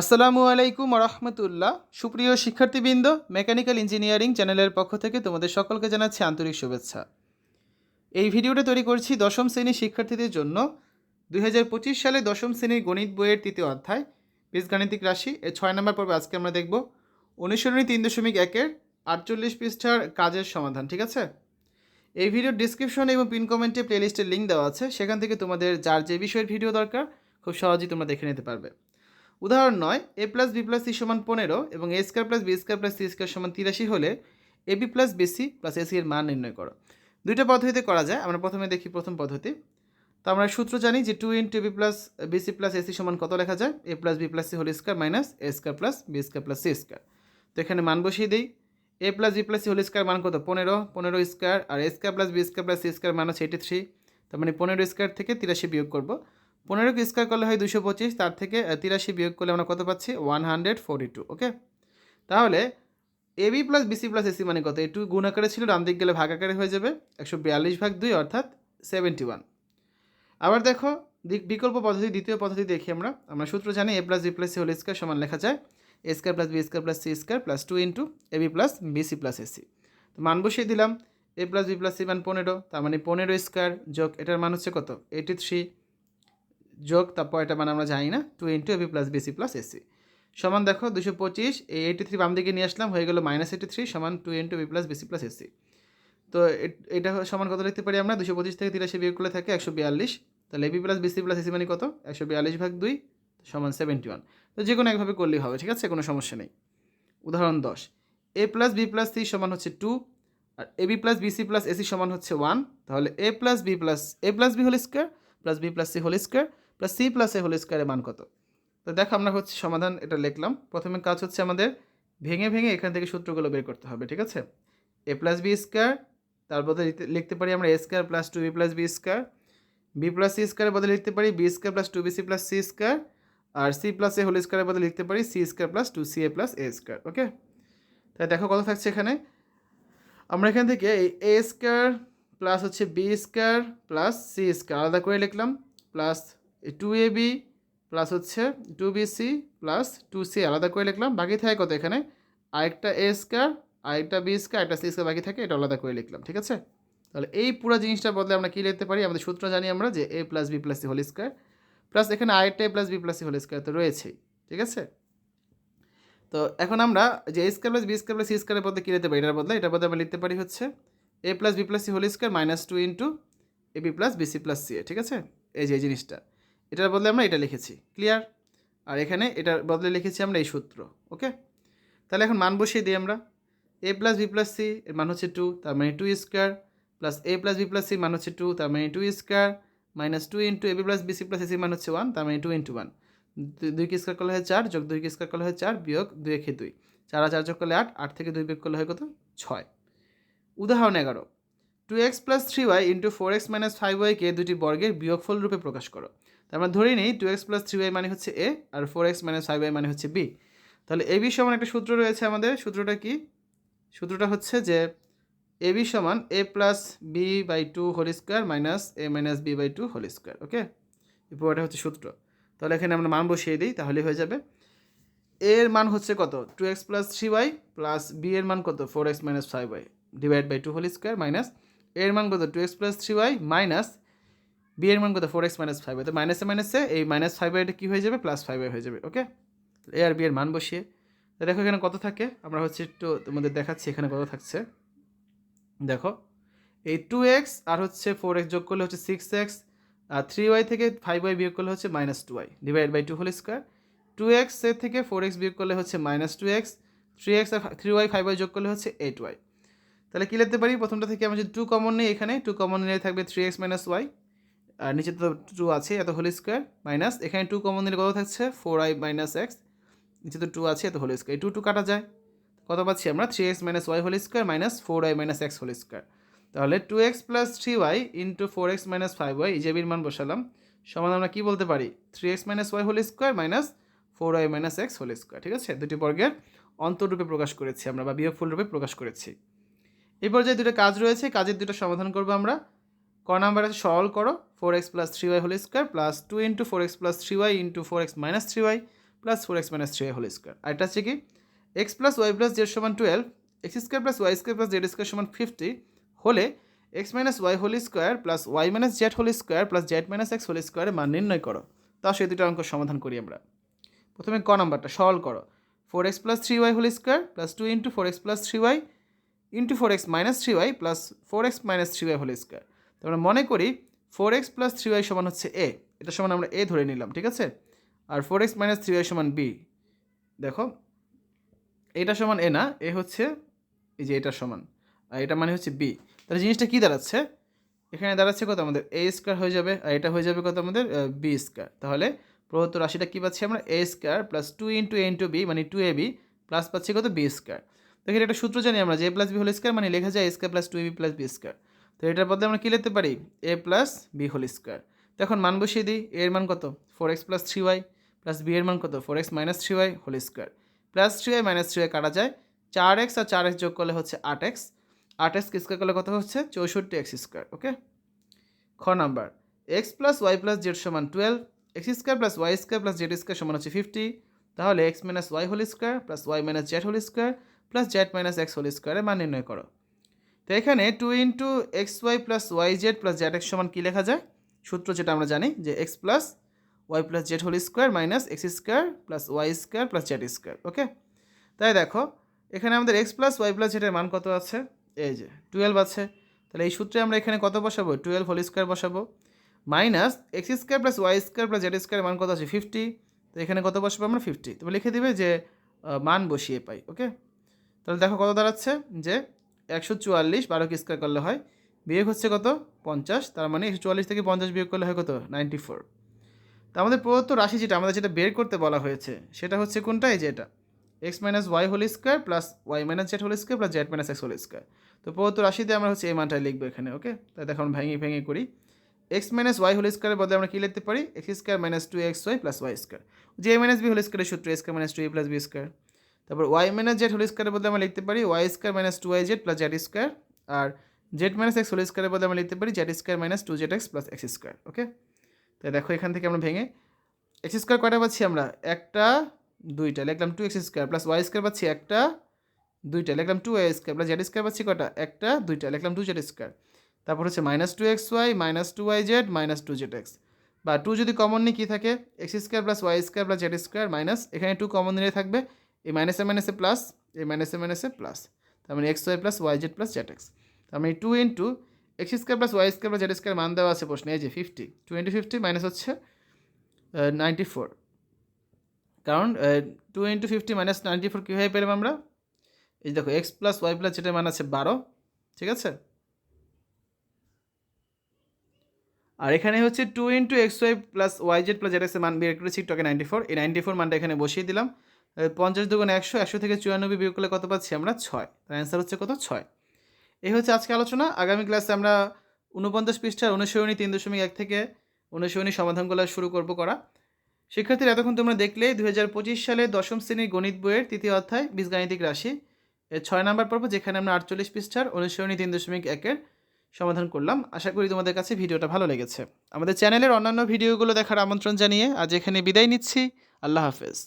আসসালামু আলাইকুম রহমতুল্লাহ সুপ্রিয় শিক্ষার্থীবৃন্দ, মেকানিক্যাল ইঞ্জিনিয়ারিং চ্যানেলের পক্ষ থেকে তোমাদের সকলকে জানাচ্ছি আন্তরিক শুভেচ্ছা। এই ভিডিওটা তৈরি করছি দশম শ্রেণির শিক্ষার্থীদের জন্য। দুই হাজার পঁচিশ সালে দশম শ্রেণির গণিত বইয়ের তৃতীয় অধ্যায়, বীজগাণিতিক রাশি, এর ছয় নম্বর পর্বে আজকে আমরা দেখব। অনুসরণী তিন দশমিক একের আটচল্লিশ পৃষ্ঠার কাজের সমাধান, ঠিক আছে? এই ভিডিওর ডিসক্রিপশন এবং পিন কমেন্টে প্লেলিস্টের লিঙ্ক দেওয়া আছে। সেখান থেকে তোমাদের যার যে বিষয়ের ভিডিও দরকার, খুব সহজেই তোমরা দেখে নিতে পারবে। উদাহরণ নয় A plus B plus C সমান পনেরো এবং A square plus B square plus C square সমান তিরাশি হলে A B plus BC plus AC এর মান নির্ণয় করো। দুইটা পদ্ধতিতে করা যায়, আমরা প্রথমে দেখি প্রথম পদ্ধতি। তো আমরা সূত্র জানি যে two into B plus BC plus AC সমান কত লেখা যায়? A plus B plus C whole square minus A square plus B square plus C square তো এখানে মান বসিয়ে দিই। A plus B plus C whole square মান কত? পনেরো পনেরো square R A square plus B square plus C square হচ্ছে এইটি থ্রি তার মানে পনেরো স্কোয়ার থেকে তিরাশি বিয়োগ করব। পনেরোকে স্কোয়ার করলে হয় দুশো পঁচিশ, তার থেকে তিরাশি বিয়োগ করলে আমরা কত পাচ্ছি? One hundred forty two, okay? তাহলে, A B plus BC plus AC মানে কত? একটু গুণ আকারে ছিল, ডান দিক গেলে ভাগ আকারে হয়ে যাবে, একশো বিয়াল্লিশ ভাগ দুই, অর্থাৎ সেভেন্টি ওয়ান। আবার দেখো বিকল্প পদ্ধতি, দ্বিতীয় পদ্ধতি দেখি আমরা। আমরা সূত্র জানি A plus B plus C whole square সমান লেখা যায়, A square plus B square plus C square plus two into A B plus BC plus AC তো মান বসিয়ে দিলাম, A plus B plus C মান পনেরো, তার মানে পনেরো স্কোয়ার যোগ, এটার মান হচ্ছে কত? এইটি থ্রি যোগ, তারপর এটা মানে আমরা জানি না two into AB plus BC plus AC সমান দেখো দুশো পঁচিশ এই এইটি থ্রি বাম দিকে নিয়ে আসলাম, হয়ে গেল মাইনাস এইটি থ্রি সমান two into B plus BC plus AC তো এটা সমান কত লিখতে পারি আমরা? দুশো পঁচিশ থেকে তিরাশি বিয়োগ করলে থাকে একশো বিয়াল্লিশ। তাহলে AB plus BC plus AC মানে কত? একশো বিয়াল্লিশ ভাগ দুই, সমান সেভেন্টি ওয়ান তো যে কোনো একভাবে করলেই হবে, ঠিক আছে? কোনো সমস্যা নেই। উদাহরণ দশ A plus B plus C সমান হচ্ছে two R A B plus BC plus AC সমান হচ্ছে ওয়ান তাহলে A plus B plus A plus B whole square plus B plus C whole square plus C plus A whole স্কোয়ারের মান কত? তো দেখো আমরা হচ্ছে সমাধান এটা লিখলাম। প্রথমে কাজ হচ্ছে আমাদের ভেঙে ভেঙে এখান থেকে সূত্রগুলো বের করতে হবে, ঠিক আছে? এ প্লাস বি স্কোয়ার, তার বদলে লিখতে- পারি আমরা A square plus two B plus B square, B plus C স্কোয়ারের বদলে লিখতে পারি B square plus two B C plus C square, R C plus A whole স্কোয়ারের বদলে লিখতে পারি C square plus two C A plus A square, okay? তাই দেখো কত থাকছে এখানে? আমরা এখান থেকে এই এ স্কোয়ার প্লাস হচ্ছে B square plus C square, আলাদা করে লিখলাম, plus two A B plus হচ্ছে two B C plus two C আলাদা করে লিখলাম। বাকি থাকে কত এখানে? আরেকটা এ স্কোয়ার আরেকটা বি স্কোয়ার একটা সি স্কোয়ার বাকি থাকে, এটা আলাদা করে লিখলাম, ঠিক আছে? তাহলে এই পুরো জিনিসটা বদলে আমরা কী লিখতে পারি? আমাদের সূত্র জানি আমরা যে A plus B plus C whole square plus এখানে আরেকটা A plus B plus C whole square তো রয়েছেই, ঠিক আছে? তো এখন আমরা যে A square plus B square plus C স্কোয়ারের বদলে কী লিখতে পারি? এটার বদলে এটার বদলে আমরা লিখতে পারি হচ্ছে A plus B plus C whole square minus two into A B plus BC plus C ঠিক আছে? এই যে, এই জিনিসটা। এটার বদলে আমরা এটা লিখেছি ক্লিয়ার আর এখানে এটার বদলে লিখেছি আমরা এই সূত্র ওকে তাহলে এখন মান বসিয়ে দিই আমরা। A plus B plus C এর মান হচ্ছে টু তার মানে two square plus A plus B plus C মান হচ্ছে টু তার মানে two square minus two into A B plus BC plus AC মান হচ্ছে ওয়ান তার মানে টু ইন্টু ওয়ান দুই কি স্কোয়ার করলে হয় চার, যোগ দুই কি স্কোয়ার করলে হয় চার, বিয়োগ দুই একে দুই। চার আর চার যোগ করলে আট আট থেকে দুই বিয়োগ করলে হয় কত? ছয়। উদাহরণ এগারো। Two X plus three Y into four X minus five ওয়াইকে দুটি বর্গের বিয়োগফল রূপে প্রকাশ করো। তার আমরা ধরে নিই two X plus three Y মানে হচ্ছে A R four X minus five Y মানে হচ্ছে বি তাহলে এ বি সমান একটা সূত্র রয়েছে আমাদের, সূত্রটা কি? সূত্রটা হচ্ছে যে এ বি সমান A plus B by two whole square minus A minus B by two whole square okay এই পুরোটা হচ্ছে সূত্র। তাহলে এখানে আমরা মান বসিয়ে দিই, তাহলে হয়ে যাবে। এর মান হচ্ছে কত? Two x plus three y plus B এর মান কত? Four x minus five y divide by two whole square minus এর মান কত? Two x plus three y minus B এর মান কত? ফোর এক্স মাইনাস ফাইভ তো মাইনাসে মাইনাসে এই মাইনাস ফাইভ ওয়াইটা কী হয়ে যাবে? প্লাস ফাইভ হয়ে যাবে ওকে এ আর বি এর মান বসিয়ে। তো দেখো এখানে কত থাকে? আমরা হচ্ছে একটু তোমাদের দেখাচ্ছি এখানে কত থাকছে। দেখো, এই টু এক্স আর হচ্ছে ফোর এক্স যোগ করলে হচ্ছে সিক্স এক্স আর থ্রি ওয়াই থেকে ফাইভ ওয়াই বিয়োগ করলে হচ্ছে minus two y divide by two whole square two এক্সের থেকে ফোর এক্স বিয়োগ করলে হচ্ছে minus two x three x আর থ্রি ওয়াই ফাইভ ওয়াই যোগ করলে হচ্ছে এইট ওয়াই তাহলে কী লিখতে পারি? প্রথমটা থেকে আমরা যদি টু কমন নিই এখানে টু কমন নিলে থাকবে থ্রি এক্স মাইনাস ওয়াই আর নিচে তো টু আছে, এত হোল স্কোয়ার মাইনাস এখানে টু কমন নিলে কত থাকছে? ফোর আই মাইনাস এক্স নিচে তো টু আছে, এত হোল স্কোয়ার টু টু কাটা যায়। কত পাচ্ছি আমরা? Three x minus y whole square minus four y minus x whole square তাহলে two x plus three y into four x minus five y ইজেবির মান বসালাম সমান আমরা কী বলতে পারি? Three x minus y whole square minus four y minus x whole square ঠিক আছে? দুটি বর্গের অন্তরূপে প্রকাশ করেছি আমরা, বা বিয়োগফল রূপে প্রকাশ করেছি। এই পর্যায়ে দুটো কাজ রয়েছে, কাজের দুটো সমাধান করব আমরা। ক নাম্বার আছে, সরল করো four x plus three y whole square plus two into four x plus three y into four x minus three y plus four x minus three y whole square আরেকটা হচ্ছে কি x plus y plus z সমান twelve x square plus y square plus z square সমান fifty হলে x minus y whole square plus y minus z whole square plus z minus x whole স্কোয়ারের মান নির্ণয় করো। তাও সেই দুটো অঙ্ক সমাধান করি আমরা। প্রথমে ক নাম্বারটা সলভ করো four x plus three y whole square plus two into four x plus three y into four x minus three y plus four x minus three y whole square তো আমরা মনে করি four x plus three y সমান হচ্ছে এ এটা সমান আমরা এ ধরে নিলাম, ঠিক আছে? আর four x minus three y সমান বি দেখো, এটা সমান এ না এ হচ্ছে এই যে এটা সমান, আর এটা মানে হচ্ছে বি তাহলে জিনিসটা কী দাঁড়াচ্ছে? এখানে দাঁড়াচ্ছে কত আমাদের? এ স্কোয়ার হয়ে যাবে, আর এটা হয়ে যাবে কত আমাদের? বি স্কোয়ার তাহলে প্রদত্ত রাশিটা কী পাচ্ছি আমরা? A square plus two into A into B মানে টু এ বি প্লাস পাচ্ছি কত? বি স্কোয়ার দেখেন একটা সূত্র জানি আমরা যে প্লাস বি হোল স্কোয়ার মানে লেখা যায় A square plus two B plus B square তো এটার বদলে আমরা কী লিখতে পারি? A plus B whole square তো এখন মান বসিয়ে দিই। এর মান কত? Four x plus three y plus B এর মান কত? Four x minus three y whole square plus three y minus three y কাটা যায়। চার এক্স আর চার এক্স যোগ করলে হচ্ছে আট এক্স আট এক্স স্কোয়ার করলে কত হচ্ছে? চৌষট্টি এক্স স্কোয়ার ওকে খ number. X plus y plus z সমান twelve x square plus y square plus z square সমান হচ্ছে ফিফটি তাহলে x minus y whole square plus y minus z whole square plus z minus x whole স্কোয়ারের মান নির্ণয় করো। তো এখানে two into x y plus y z plus z x সমান কী লেখা যায়? সূত্র যেটা আমরা জানি যে x plus y plus z whole square minus X square plus Y square plus Z square okay তাই দেখো, এখানে আমাদের এক্স প্লাস ওয়াই প্লাস জেডের মান কত আছে? এই যে টুয়েলভ আছে। তাহলে এই সূত্রে আমরা এখানে কত বসাবো? টুয়েলভ হোল স্কোয়ার বসাবো। Minus x square plus y square plus z square মান কত আছে? ফিফটি তো এখানে কত বসাবো আমরা? ফিফটি তবে লিখে দিবে যে মান বসিয়ে পাই ওকে তাহলে দেখো কত দাঁড়াচ্ছে? যে একশো চুয়াল্লিশ বারোকে স্কোয়ার করলে হয়, বিয়োগ হচ্ছে কত? পঞ্চাশ, তার মানে একশো চুয়াল্লিশ থেকে পঞ্চাশ বিয়োগ করলে হয় কত? Ninety four. তা আমাদের প্রদত্ত রাশি যেটা, আমাদের যেটা বের করতে বলা হয়েছে, সেটা হচ্ছে কোনটা? এই যে এটা। X minus y whole square plus y minus z whole square plus z minus x whole square. তো প্রদত্ত রাশিতে আমরা হচ্ছে এই মানটাই লিখব এখানে, ওকে? তাই আমরা ভেঙে ভেঙে করি। এক্স মাইনাস ওয়াই হোল স্কোয়ারের বদলে আমরা কী লিখতে পারি? X square minus two x y plus y square. যে মাইনাস বি হোল স্কোয়ারের সূত্র x square minus two A plus B square. তারপর ওয়াই মাইনাস জেড হোল স্কোয়ারের বদলে আমরা লিখতে পারি y square minus two y z plus z square আর Z minus x whole স্কোয়ারের বদলে আমরা লিখতে পারি z square minus two z x plus x square okay তাই দেখো এখান থেকে আমরা ভেঙে এক্স স্কোয়ার কয়টা পাচ্ছি আমরা? একটা, দুইটা, লিখলাম two x square plus y square পাচ্ছি একটা, দুইটা, লিখলাম two y square plus z square পাচ্ছি কটা? একটা, দুইটা, লিখলাম টু জেড স্কোয়ার তারপর হচ্ছে minus two x y minus two y z minus two z x বা টু যদি কমন নিয়ে কী থাকে? X square plus y square plus z square minus এখানে টু কমন নিয়ে থাকবে। এই মাইনাসে মাইনাসে প্লাস এই মাইনাসে মাইনাসে প্লাস তার মানে x y plus y z plus z x তার মানে two into x square plus y square plus z square মান দেওয়া আছে প্রশ্নে, এই যে fifty two into fifty minus হচ্ছে নাইনটি ফোর কারণ two into fifty minus ninety four কীভাবে পেলাম আমরা? এই দেখো এক্স প্লাস ওয়াই প্লাস যেটা মান আছে বারো, ঠিক আছে? আর এখানে হচ্ছে two into x y plus y z plus z এক্সের মান বের করেছি টকে নাইনটি ফোর এই নাইনটি ফোর মানটা এখানে বসিয়ে দিলাম। পঞ্চাশ দুগুণ একশো একশো থেকে চুরানব্বই বিয়োগ করলে কত পাচ্ছি আমরা? ছয়। তার অ্যান্সার হচ্ছে কত? ছয়। এই হচ্ছে আজকে আলোচনা। আগামী ক্লাসে আমরা উনপঞ্চাশ পৃষ্ঠার অনুসরণী তিন দশমিক এক থেকে অনুসরণী সমাধানগুলো শুরু করব করা। শিক্ষার্থীরা, এতক্ষণ তোমরা দেখলে দুই হাজার পঁচিশ সালে দশম শ্রেণির গণিত বইয়ের তৃতীয় অধ্যায়, বীজগাণিতিক রাশি। এর ছয় নম্বর পর্ব, যেখানে আমরা আটচল্লিশ পৃষ্ঠার অনুসরণী তিন দশমিক একের সমাধান করলাম। আশা করি তোমাদের কাছে ভিডিওটা ভালো লেগেছে। আমাদের চ্যানেলের অন্যান্য ভিডিওগুলো দেখার আমন্ত্রণ জানিয়ে আজ এখানে বিদায় নিচ্ছি। আল্লাহ হাফেজ।